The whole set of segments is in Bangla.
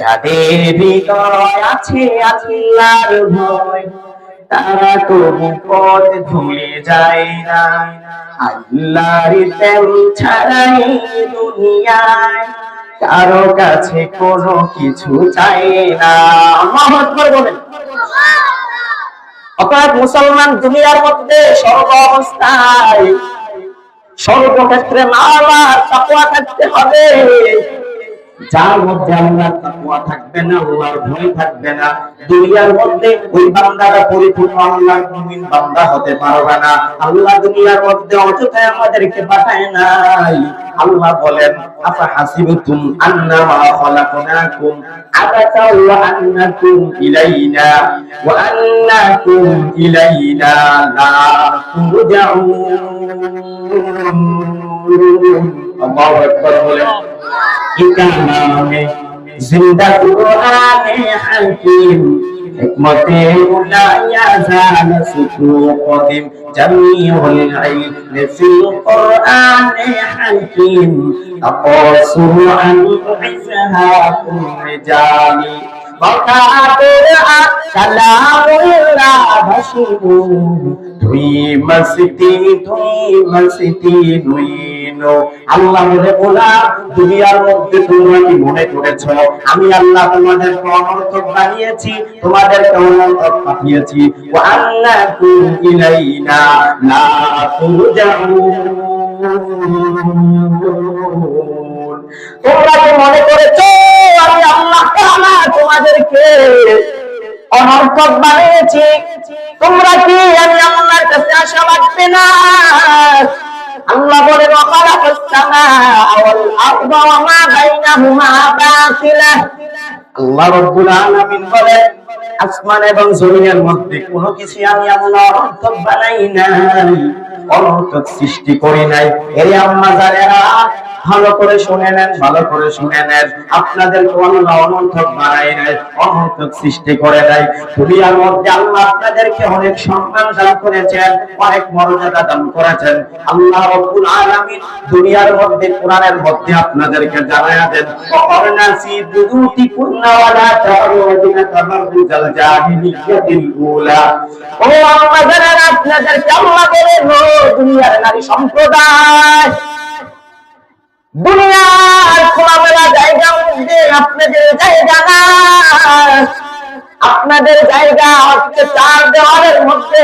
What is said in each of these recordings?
যাদের হৃদয় আছে আল্লাহর ভয়, তারা কবু পথ ভুলে যায় না। আল্লাহর প্রেম ছাড়াই দুনিয়ায় কারও কাছে কোনো কিছু চাই না। বলেন। অর্থাৎ মুসলমান দুনিয়ার মধ্যে সর্ব অবস্থায় সর্বক্ষেত্রে মালার তাকওয়া থাকতে হবে। যার মধ্যে আল্লাহর তাকওয়া থাকবে না, আল্লাহর ভয় থাকবে না, দুনিয়ার মধ্যে ওই বান্দাটা পরিপূর্ণ আল্লাহর মুমিন বান্দা হতে পারবে না। আল্লাহ দুনিয়ার মধ্যে অযথায় আমাদেরকে পাঠায় নাই। আল্লাহ বলেন, আফা হাসিবতুম আন্নামা খালাকনাকুম আবাতা ওয়া আন্নাকুম ইলাইনা ওয়া আন্নাকুম ইলাইনা লা তুরজাউন। আল্লাহু আকবার বলেন ইকানামে জিন্দা কুরআনে হাকিম হিকমতে উলায়া জান সুকু কদিম জামিউল ইলম ফিল কুরআনে হাকিম আকাসু আন ভাসিবু ধুই মস্তি ধুই মস্তি কি মনে করেছ? আমি আল্লাহ বানিয়েছি তোমরা কি আমি আল্লাহ তাআলা তোমাদেরকে অনর্থক বানিয়েছি? তোমরা কি আমি আল্লাহর কাছে আশা রাখবে না আল্লাহ বলে আল্লাহ রব্বুল আলামিন বলেন আসমান এবং জমিনের মধ্যে কোনো কিছু আমি আল্লাহ বানাই নাই। অনর্থক সৃষ্টি করি নাই। এরে আম্মা জানেরা, ভালো করে শুনে নেন, ভালো করে শুনে নেন। আপনাদের আল্লাহ অনর্থক বানাই নাই অনর্থক সৃষ্টি করে নাই। দুনিয়ার মধ্যে আল্লাহ আপনাদেরকে অনেক সম্মান দান করেছেন, অনেক মর্যাদা দান করেছেন। আল্লাহ রব্বুল আলামিন দুনিয়ার মধ্যে কোরআনের মধ্যে আপনাদেরকে জানায়া দেন অরনা সি বুয়ুতি কুন্না ওয়ালা তারুদিনা তাবাররুজাল জাহিলিয়াতিল উলা। ও আম্মা জানেরা, আপনাদেরকে আল্লাহ বলেন দুনিয়ার নারী সম্প্রদায়। দুনিয়ার খোলামেলা জায়গা মধ্যে আপনাদের জায়গা না। আপনাদের জায়গা হচ্ছে চার দেওয়ালের মধ্যে।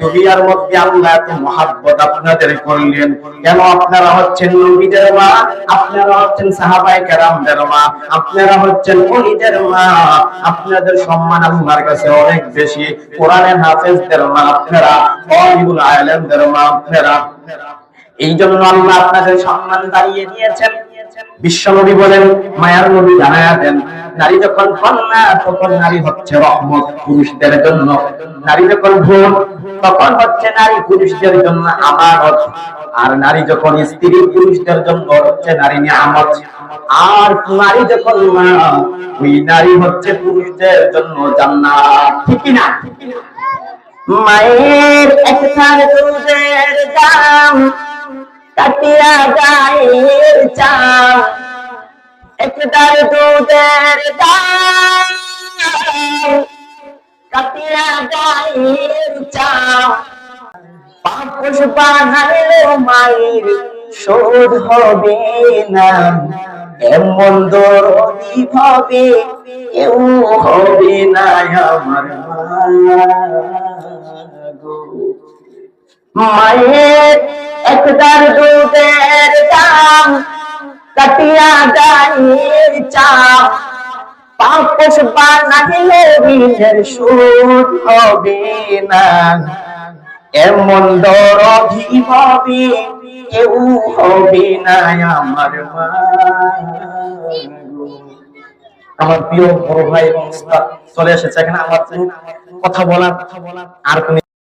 দুনিয়ার মধ্যে আল্লাহ এত মহাব্বত আপনাদের করলেন। কেন আপনারা হচ্ছেন নবীদের মা? আপনারা হচ্ছেন সাহাবায়ে কেরামদের মা। আপনারা হচ্ছেন ওলিদের মা। আপনাদের সম্মান আল্লাহর কাছে অনেক বেশি। কোরআনের হাফেজদের মা, আপনারা অলিবুল আলেমদের মা, আপনারা এই জন্য আল্লাহ আপনাদের সম্মান দাঁড়িয়ে দিয়েছেন। বিশ্বনবী বলেন, মায়ার নবী জানায়া দেন, নারী যখন কন্যা তখন নারী হচ্ছে রহমত পুরুষদের জন্য। নারী যখন ভোর তখন হচ্ছে নারী পুরুষদের জন্য আমানত। আর নারী যখন স্ত্রী পুরুষদের জন্য হচ্ছে নারী নিয়ামত। আর নারী যখন ওই নারী হচ্ছে পুরুষদের জন্য জান্নাত। ঠিক না মায়ের একখান দুধের দাম কাটিয়া গায়ের চাম একদার দুধের দাম। কাটিয়া বানাইলো মায়ের শোধ হবে না। হবে না মায়ের একদার দুধের দাম কাটিয়া গায়ের হবে না। আমার মা আমার প্রিয় বড় ভাই এবং চলে এসেছে। এখানে আমার কথা বলার আর কোন